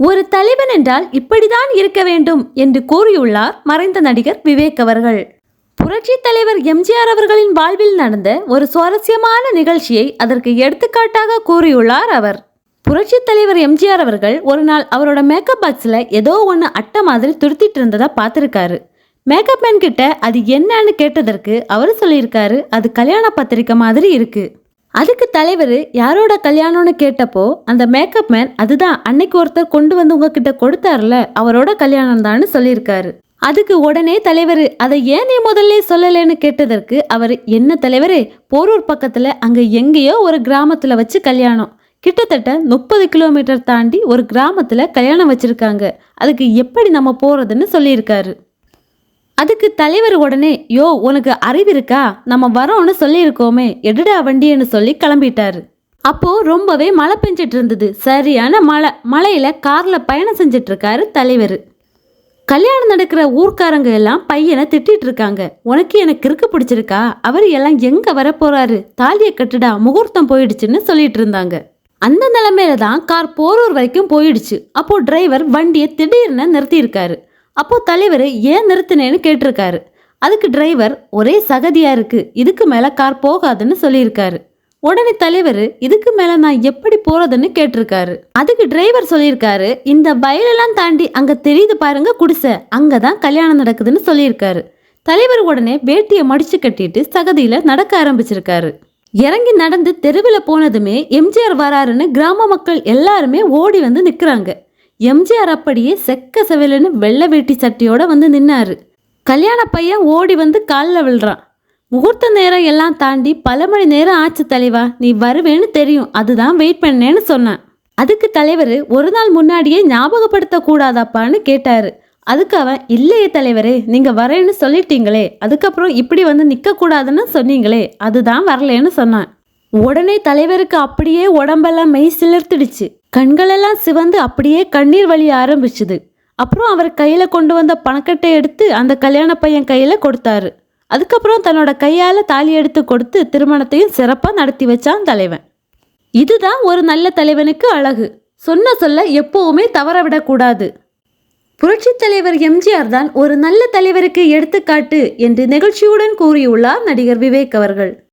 ஒரு தலைவன் என்றால் இப்படிதான் இருக்க வேண்டும் என்று கூறியுள்ளார் மறைந்த நடிகர் விவேக் அவர்கள். புரட்சி தலைவர் எம்ஜிஆர் அவர்களின் வாழ்வில் நடந்த ஒரு சுவாரஸ்யமான நிகழ்ச்சியை அதற்கு எடுத்துக்காட்டாக கூறியுள்ளார் அவர். புரட்சி தலைவர் எம்ஜிஆர் அவர்கள் ஒரு நாள் அவரோட மேக்கப் பாக்ஸில் ஏதோ ஒன்று அட்டை மாதிரி துருத்திட்டு இருந்ததா பார்த்துருக்காரு. மேக்கப் மேன் கிட்ட அது என்னன்னு கேட்டதற்கு அவர் சொல்லியிருக்காரு அது கல்யாண பத்திரிக்கை மாதிரி இருக்குது அதுக்கு தலைவர் யாரோட கல்யாணம்னு கேட்டப்போ அந்த மேக்கப் மேன் அதுதான் அன்னைக்கு ஒருத்தர் கொண்டு வந்து உங்ககிட்ட கொடுத்தாருல அவரோட கல்யாணம் தான்னு சொல்லியிருக்காரு. அதுக்கு உடனே தலைவர் அதை ஏன் நீ முதல்ல சொல்லலைன்னு கேட்டதற்கு அவர் என்ன தலைவர் போரூர் பக்கத்தில் அங்கே எங்கேயோ ஒரு கிராமத்தில் வச்சு கல்யாணம். கிட்டத்தட்ட முப்பது கிலோமீட்டர் தாண்டி ஒரு கிராமத்தில் கல்யாணம் வச்சுருக்காங்க. அதுக்கு எப்படி நம்ம போகிறதுன்னு சொல்லியிருக்காரு. அதுக்கு தலைவர் உடனே யோ உனக்கு அறிவு இருக்கா? நம்ம வரோம்னு சொல்லியிருக்கோமே. எடுடா வண்டின்னு சொல்லி கிளம்பிட்டாரு. அப்போ ரொம்பவே மழை பெஞ்சிட்டு இருந்தது. சரியான மழை. மழையில கார்ல பயணம் செஞ்சிட்டு இருக்காரு தலைவர். கல்யாணம் நடக்கிற ஊர்க்காரங்க எல்லாம் பையனை திட்டிட்டு இருக்காங்க. உனக்கு எனக்கு கிறுக்கு பிடிச்சிருக்கா? அவர் எல்லாம் எங்க வர போறாரு தாலியை கட்டுடா. முகூர்த்தம் போயிடுச்சுன்னு சொல்லிட்டு இருந்தாங்க. அந்த நிலைமையில தான் கார் போரூர் வரைக்கும் போயிடுச்சு. அப்போ டிரைவர் வண்டியை திடீர்னு நிறுத்தியிருக்காரு. அப்போ தலைவர் ஏன் நிறுத்தினேன்னு கேட்டிருக்காரு. அதுக்கு டிரைவர் ஒரே சகதியா இருக்கு. இதுக்கு மேல கார் போகாதுன்னு சொல்லியிருக்காரு. உடனே தலைவர் இதுக்கு மேல நான் எப்படி போறதுன்னு கேட்டிருக்காரு. அதுக்கு டிரைவர் சொல்லியிருக்காரு இந்த வயலெல்லாம் தாண்டி அங்க தெரியுது பாருங்க குடிசை. அங்கதான் கல்யாணம் நடக்குதுன்னு சொல்லியிருக்காரு. தலைவர் உடனே வேட்டியை மடிச்சு கட்டிட்டு சகதியில நடக்க ஆரம்பிச்சிருக்காரு. இறங்கி நடந்து தெருவில் போனதுமே எம்ஜிஆர் வராருன்னு கிராம மக்கள் எல்லாருமே ஓடி வந்து நிற்கிறாங்க எம்ஜிஆர் அப்படியே செக்க செவலுன்னு வெள்ளை வேட்டி சட்டியோட வந்து நின்னாரு. கல்யாண பையன் ஓடி வந்து காலில் விழுறான். முகூர்த்த நேரம் எல்லாம் தாண்டி பல மணி நேரம் ஆச்சு தலைவா நீ வருவேன்னு தெரியும். அதுதான் வெயிட் பண்ணேன்னு சொன்னான். அதுக்கு தலைவர் ஒரு நாள் முன்னாடியே ஞாபகப்படுத்த கூடாதாப்பான்னு கேட்டாரு. அதுக்கு அவன் இல்லையே தலைவரே நீங்க வரேன்னு சொல்லிட்டீங்களே அதுக்கப்புறம் இப்படி வந்து நிக்க கூடாதுன்னு சொன்னீங்களே அதுதான் வரலேன்னு சொன்னான். உடனே தலைவருக்கு அப்படியே உடம்பெல்லாம் மெய் சிலிர்த்துடுச்சு. கண்களெல்லாம் சிவந்து அப்படியே கண்ணீர் வழிய ஆரம்பிச்சுது. அப்புறம் அவர் கையில் கொண்டு வந்த பணக்கட்டை எடுத்து அந்த கல்யாண பையன் கையில் கொடுத்தாரு. அதுக்கப்புறம் தன்னோட கையால் தாலி எடுத்து கொடுத்து திருமணத்தையும் சிறப்பாக நடத்தி வச்சான் தலைவன். இதுதான் ஒரு நல்ல தலைவனுக்கு அழகு. சொன்ன சொல்ல எப்பவுமே தவற விடக்கூடாது. புரட்சித் தலைவர் எம்ஜிஆர் தான் ஒரு நல்ல தலைவருக்கு எடுத்துக்காட்டு என்று நெகிழ்ச்சியுடன் கூறியுள்ளார் நடிகர் விவேக் அவர்கள்.